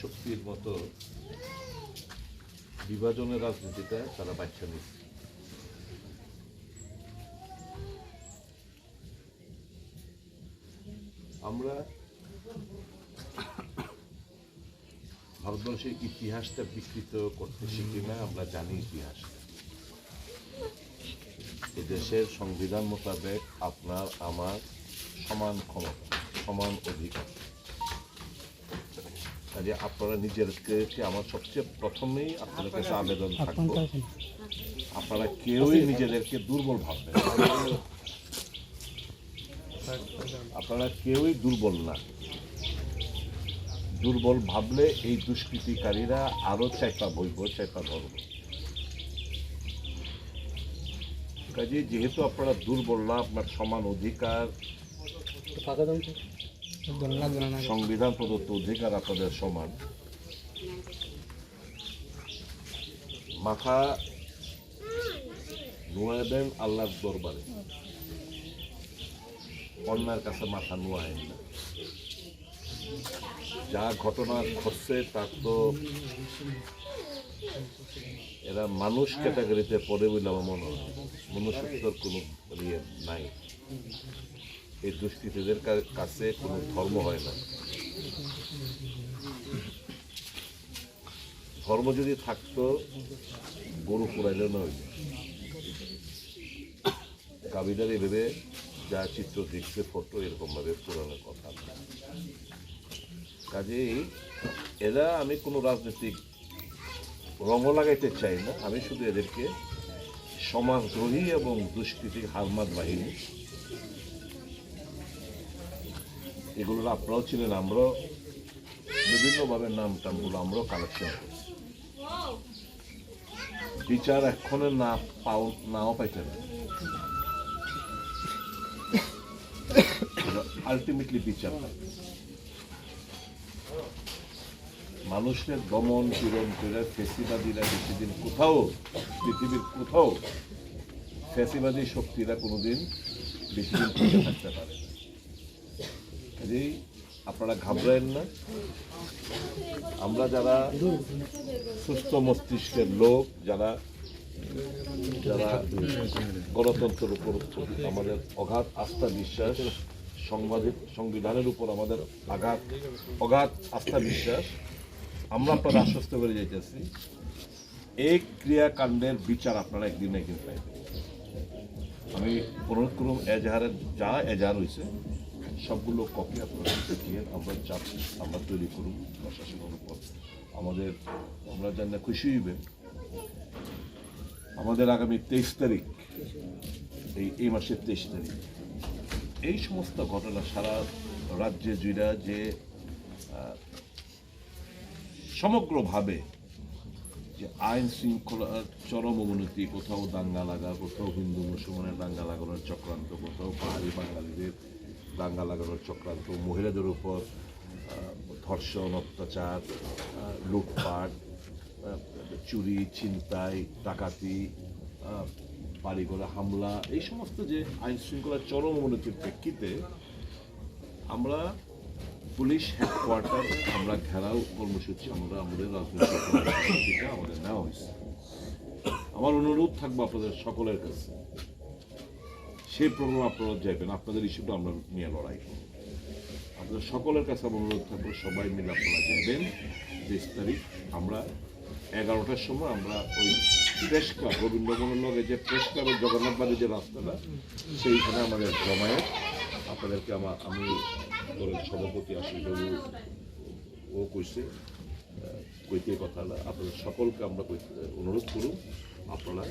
শক্তির মতো বিভাজনের রাজনীতিটা তারা বাচ্চা নিচ্ছে। আমরা ভারতবর্ষের ইতিহাসটা বিকৃত করতে শিখি না, আমরা জানি ইতিহাসটা। এদেশের সংবিধান মোতাবেক আপনার আমার সমান ক্ষমতা সমান অধিকার। কাজে আপনারা নিজেদেরকে আমার সবচেয়ে প্রথমেই আপনাদের কাছে আবেদন থাকব? আপনারা কেউই নিজেদেরকে দুর্বল ভাববেন আপনারা কেউই দুর্বল না। দুর্বল ভাবলে এই দুষ্কৃতিকারীরা আরও চাইপা বইব চাইপা ধরব। কাজে, যেহেতু আপনারা দুর্বল, না আপনার সমান অধিকার, সংবিধান প্রদত্ত অধিকার আপনাদের সমান। মাথা নোয়া দেন আল্লাহর দরবারে। অন্যার কাছে মাথা নোয়ায়েন না। যা ঘটনা ঘটছে, তার তো এরা মানুষ ক্যাটাগরিতে পড়ে বলে আমার মনে হয়। মনুষ্যত্বর কোনো ইয়ে নাই। এই দুষ্কৃতীদের কাছে কোনো ধর্ম হয় না। ধর্ম যদি থাকতো, গরু পুরাইলে নয় কাবিদার এভাবে যা চিত্র দেখছে, ফটো এরকমভাবে পুরানোর কথা কাজেই এরা আমি কোনো রাজনৈতিক রঙ লাগাইতে চাই না, আমি শুধু এদেরকে সমাজদ্রোহী এবং দুষ্কৃতী হারমাত বাহিনী। এগুলোর আপনারাও ছিলেন, আমরাও বিভিন্নভাবে নাম টামগুলো আমরাও কালেকশন করছি। বিচার এক্ষণে না পাও, নাও পাইতেন আলটিমেটলি বিচার মানুষের দমন পীড়ন করে ফেসিবাদীরা বেশি দিন কোথাও, পৃথিবীর কোথাও ফেসিবাদী শক্তিরা কোনোদিন বেশি দিন টিকে থাকতে পারে কাজেই আপনারা ঘাবড়ায়েন না। আমরা যারা সুস্থ মস্তিষ্কের লোক, যারা যারা গণতন্ত্রের উপর আমাদের অগাধ আস্থা বিশ্বাস সংবাদিক সংবিধানের উপর আমাদের আঘাত অগাধ আস্থা বিশ্বাস আমরা আপনারা আশ্বস্ত করে যাইতেছি। এই ক্রিয়াকাণ্ডের বিচার আপনারা একদিন একদিন পাইবেন। আমি অনুরোধ করুন এজাহারের যা এজাহার হয়েছে সবগুলো কপি আপনারা দেখিয়ে আমরা চাপ আমরা তৈরি করুন, প্রশাসনের উপর। আমাদের, আমরা জানলে খুশি হইবেন। আমাদের আগামী তেইশ তারিখ, এই এই মাসের তেইশ তারিখ। এই সমস্ত ঘটনা সারা রাজ্যে জুড়া যে সমগ্রভাবে যে আইন শৃঙ্খলার চরম অবনতি কোথাও দাঙ্গা লাগা কোথাও হিন্দু মুসলমানের দাঙ্গা লাগানোর চক্রান্ত কোথাও পাহাড়ি বাঙালিদের দাঙ্গা লাগানোর চক্রান্ত মহিলাদের উপর ধর্ষণ অত্যাচার লুটপাট চুরি ছিনতাই ডাকাতি আহ, বাড়ি ঘরে হামলা এই সমস্ত যে আইন শৃঙ্খলার চরম অবনতির প্রেক্ষিতে আমরা পুলিশ হেডকোয়ার্টার আমরা ঘেরাও কর্মসূচি, আমরা আমাদের রাজনৈতিক কর্মসূচিটা আমাদের নেওয়া হয়েছে। আমার অনুরোধ থাকব আপনাদের সকলের কাছে। সেই প্রোগ্রাম আপনারা যাবেন আপনাদের ইস্যুটা আমরা নিয়ে লড়াই করব। আপনাদের সকলের কাছে আমার অনুরোধ থাকব, সবাই মিলে আপনারা যাবেন তেইশ তারিখ আমরা এগারোটার সময় আমরা ওই প্রেস ক্লাব, রবীন্দ্রভবনের লগে যে প্রেস ক্লাবের জগন্নাথ বাড়ির যে রাস্তাটা, সেইখানে আমাদের জমায়েত। আপনাদেরকে আমার আমি দলের সভাপতি বাবু ও কইছে কইতে কথা না। আপনাদের সকলকে আমরা অনুরোধ করুন আপনারা